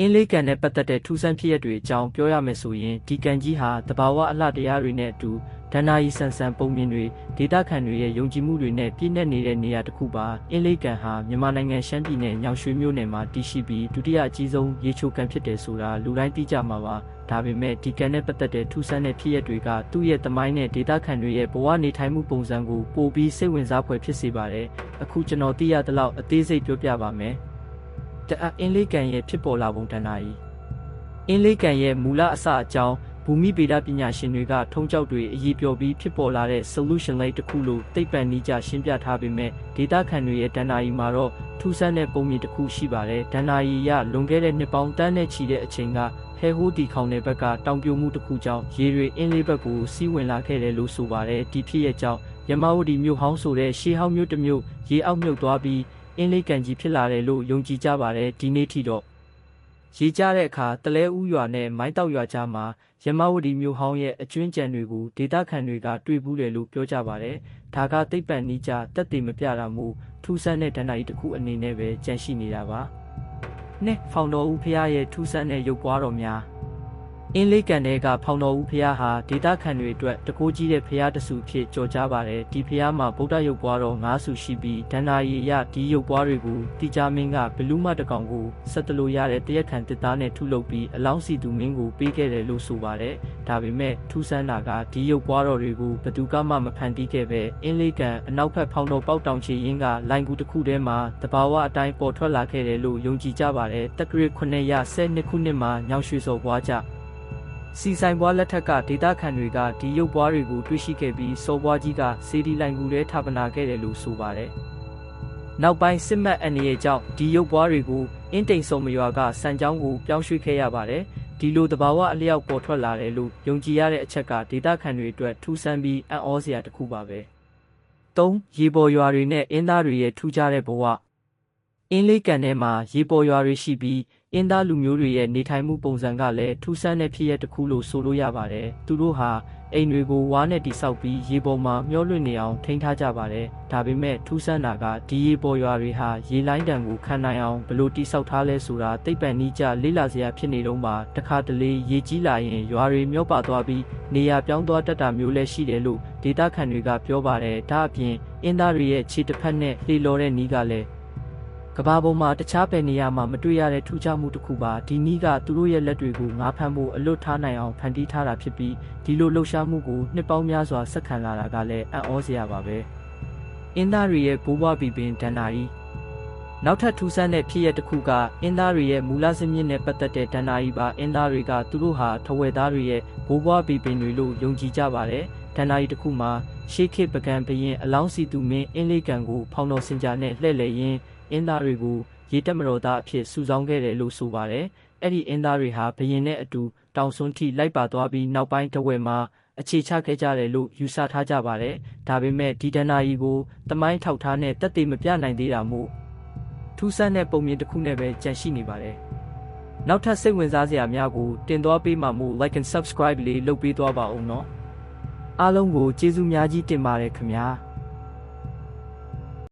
အင်းလေးကန်နဲ့ပတ်သက်တဲ့ထူးဆန်းဖြစ်ရပ်တွေအကြောင်းပြောရမယ်ဆိုရင်ဒီကန်ကြီးဟာတဘာဝအလှတရားတွေနဲ့အတူဒဏ္ဍာရီဆန်ဆန်ပုံမြင်တွေဒေတာခန်တွေရဲ့ယုံကြည်မှုတွေနဲ့ပြည့်နှက်နေတဲ့နေရာတစ်ခုပါအင်းလေးကန်ဟာမြန်မာနိုင်ငံရှမ်းပြည်နယ်ညောင်ရွှေမြို့နယ်မှာတည်ရှိပြီးဒုတိယအကြီးဆုံးရေချိုကန်ဖြစ်တယ်ဆိုတာလူတိုင်းသိကြမှာပါဒါပေမဲ့ဒီကန်နဲ့ပတ်သက်တဲ့ထူးဆန်းတဲ့ဖြစ်ရပ်တွေကသူ့ရဲ့တမိုင်းနဲ့ဒေတာခန်တွေရဲ့ဘဝနေထိုင်မှုပုံစံကိုပိုပြီးစိတ်ဝင်စားဖွယ်ဖြစ်စေပါတယ်အခုကျွန်တော်သိရသလောက်အသေးစိတ်ပြောပြပါမယ် တအအင်းလေးကန်ရဲ့ဖြစ်ပေါ်လာပုံတဏ္ဍာရီအင်းလေးကန်ရဲ့မူလအစအကြောင်းဘူမိဗေဒပညာရှင်တွေကထုံးကြောက်တွေအရေးပြောပြီးဖြစ်ပေါ်လာတဲ့ solution လိုက်တစ်ခုလို့သိပ္ပံနည်းကျရှင်းပြထားပေမဲ့ဒေတာခန်တွေရဲ့တဏ္ဍာရီမှာတော့ထူးဆန်းတဲ့ပုံမြင်တစ်ခုရှိပါတယ်တဏ္ဍာရီရလွန်ခဲ့တဲ့နှစ်ပေါင်းတန်းနဲ့ချီတဲ့အချိန်ကဟဲဟိုးတီခေါင်တဲ့ဘက်ကတောင်ပြိုမှုတစ်ခုကြောင့်ရေတွေအင်းလေးဘက်ကိုစီးဝင်လာခဲ့တယ်လို့ဆိုပါတယ်ဒီဖြစ်ရဲ့ကြောင့်ယမဝတီမြို့ဟောင်းဆိုတဲ့ရှေးဟောင်းမြို့တစ်မြို့ရေအောက်မြုပ်သွားပြီး အင်းလေးကန်ကြီးဖြစ်လာတယ်လို့ယုံကြည်ကြပါတယ်ဒီနေ့ထိတော့ရေကြတဲ့အခါတလဲဥရွာနဲ့မိုင်းတောက်ရွာကြားမှာရမဝတီမြို့ဟောင်းရဲ့အကျွင်းကြံတွေကိုဒေတာခန်တွေကတွေ့ဘူးတယ်လို့ပြောကြပါတယ်ဒါကသိပ္ပံနည်းကျတက်တည်မပြတာမို့ထူးဆန်းတဲ့ဒဏ္ဍာရီတစ်ခုအနေနဲ့ပဲကြန့်ရှိနေတာပါနဲ့ဖောင်တော်ဦးဖះရဲ့ထူးဆန်းတဲ့ရုပ်ပွားတော်များ အင်းလေးကန်တဲ့ကဖောင်တော်ဦးဖះဟာဒေတာခန်တွေအတွက်တကိုးကြီးတဲ့ဖះတဆူဖြစ်ကြော်ကြားပါတယ်ဒီဖះမှာဗုဒ္ဓရုပ်ပွားတော်၅ဆူရှိပြီးဒန္နာရီအရဒီရုပ်ပွားတွေကိုတိကြမင်းကဘလူးမတကောင်ကိုဆက်တလို့ရတဲ့တရက်ခံတစ်သားနဲ့ထုလုပ်ပြီးအလောင်းစီသူမင်းကိုပေးခဲ့တယ်လို့ဆိုပါတယ်ဒါပေမဲ့ထူးဆန်းတာကဒီရုပ်ပွားတော်တွေကိုဘသူကမှမဖန်တီးခဲ့ပဲအင်းလေးကန်အနောက်ဘက်ဖောင်တော်ပေါက်တောင်ချေရင်းကလိုင်ကူတစ်ခုထဲမှာတဘာဝအတိုင်းပေါ်ထွက်လာခဲ့တယ်လို့ယုံကြည်ကြပါတယ်တက္ကရာ900ရ12ခုနှစ်မှာညောင်ရွှေစော်ပွားကြ စီဆိုင်ဘွားလက်ထက်ကဒေတာခန်တွေကဒီရုပ်ဘွားတွေကိုတွေ့ရှိခဲ့ပြီးစော်ဘွားကြီးကစေဒီလိုင်ကူထဲထပ်ပနာခဲ့တယ်လို့ဆိုပါတယ်။နောက်ပိုင်းစစ်မှတ်အနေရဲ့ကြောင့်ဒီရုပ်ဘွားတွေကိုအင်းတိန်စုံမရွာကစံကြောင်းကိုပြောင်းရွှေ့ခဲ့ရပါတယ်။ဒီလိုတဘာဝအလျောက်ပေါ်ထွက်လာတယ်လို့ယုံကြည်ရတဲ့အချက်ကဒေတာခန်တွေအတွက်ထူးဆန်းပြီးအံ့ဩစရာတစ်ခုပါပဲ။၃ရေပေါ်ရွာတွေနဲ့အင်းသားတွေရဲ့ထူးခြားတဲ့ဘဝအင်းလေးကန်ထဲမှာရေပေါ်ရွာတွေရှိပြီး အင်းသားလူမျိုးတွေရဲ့နေထိုင်မှုပုံစံကလည်းထူးဆန်းတဲ့ဖြစ်ရပ်တစ်ခုလို့ဆိုလို့ရပါတယ်။သူတို့ဟာအိမ်တွေကိုဝါးနဲ့တိဆောက်ပြီးရေပေါ်မှာမျောလွင့်နေအောင်ထိန်းထားကြပါတယ်။ဒါပေမဲ့ထူးဆန်းတာကဒီရေပေါ်ရွာတွေဟာရေလိုင်းတံကိုခံနိုင်အောင်ဘလို့တိဆောက်ထားလဲဆိုတာသိပ္ပံနည်းကျလေ့လာစရာဖြစ်နေတော့မှတခါတလေရေကြီးလာရင်ရွာတွေမျောပါသွားပြီးနေရာပြောင်းသွားတတ်တာမျိုးလည်းရှိတယ်လို့ဒေတာခန်တွေကပြောပါတယ်။ဒါအပြင်အင်းသားတွေရဲ့ခြေတစ်ဖက်နဲ့လှေလော်တဲ့နီးကလည်း ကဘာပေါ်မှာတခြားဘယ်နေရာမှာမတွေ့ရတဲ့ထူးခြားမှုတစ်ခုပါဒီနည်းကသူတို့ရဲ့လက်တွေကိုငါးဖမ်းဖို့အလွတ်ထားနိုင်အောင်ဖန်တီးထားတာဖြစ်ပြီးဒီလိုလှုပ်ရှားမှုကိုနှစ်ပေါင်းများစွာဆက်ခံလာတာကလည်းအံ့ဩစရာပါပဲအင်းသားတွေရဲ့ဘိုးဘွားပီပင်ဒန္နာရီနောက်ထပ်ထူးဆန်းတဲ့ဖြစ်ရပ်တစ်ခုကအင်းသားတွေရဲ့မူလစမြင့်နဲ့ပတ်သက်တဲ့ဒန္နာရီပါအင်းသားတွေကသူတို့ဟာထဝယ်သားတွေရဲ့ဘိုးဘွားပီပင်တွေလို့ယုံကြည်ကြပါတယ်ဒန္နာရီတစ်ခုမှာရှေးခေတ်ပကံဘရင်အလောင်းစီသူမင်းအင်းလေးကန်ကိုဖောင်တော်စင်ကြာနဲ့လှည့်လည်ရင်း အင်းသားတွေကိုရေတက်မတော်သားအဖြစ်စုဆောင်းခဲ့တယ်လို့ဆိုပါတယ်။အဲ့ဒီအင်းသားတွေဟာဘရင်နဲ့အတူတောင်စွန်းထိလိုက်ပါသွားပြီးနောက်ပိုင်းတဝက်မှာအခြေချခဲ့ကြတယ်လို့ယူဆထားကြပါတယ်။ဒါပေမဲ့ဒီဒဏ္ဍာရီကိုတမိုင်းထောက်ထားနဲ့တက်သေးမပြနိုင်သေးတာမို့ထူးဆန်းတဲ့ပုံမြင်တစ်ခုနဲ့ပဲကြန့်ရှိနေပါတယ်။နောက်ထပ်စိတ်ဝင်စားစရာများကိုတင်သွားပေးမှာမို့ like and subscribe လေးလုပ်ပေးသွားပါဦးနော်။အားလုံးကိုကျေးဇူးများကြီးတင်ပါတယ်ခင်ဗျာ။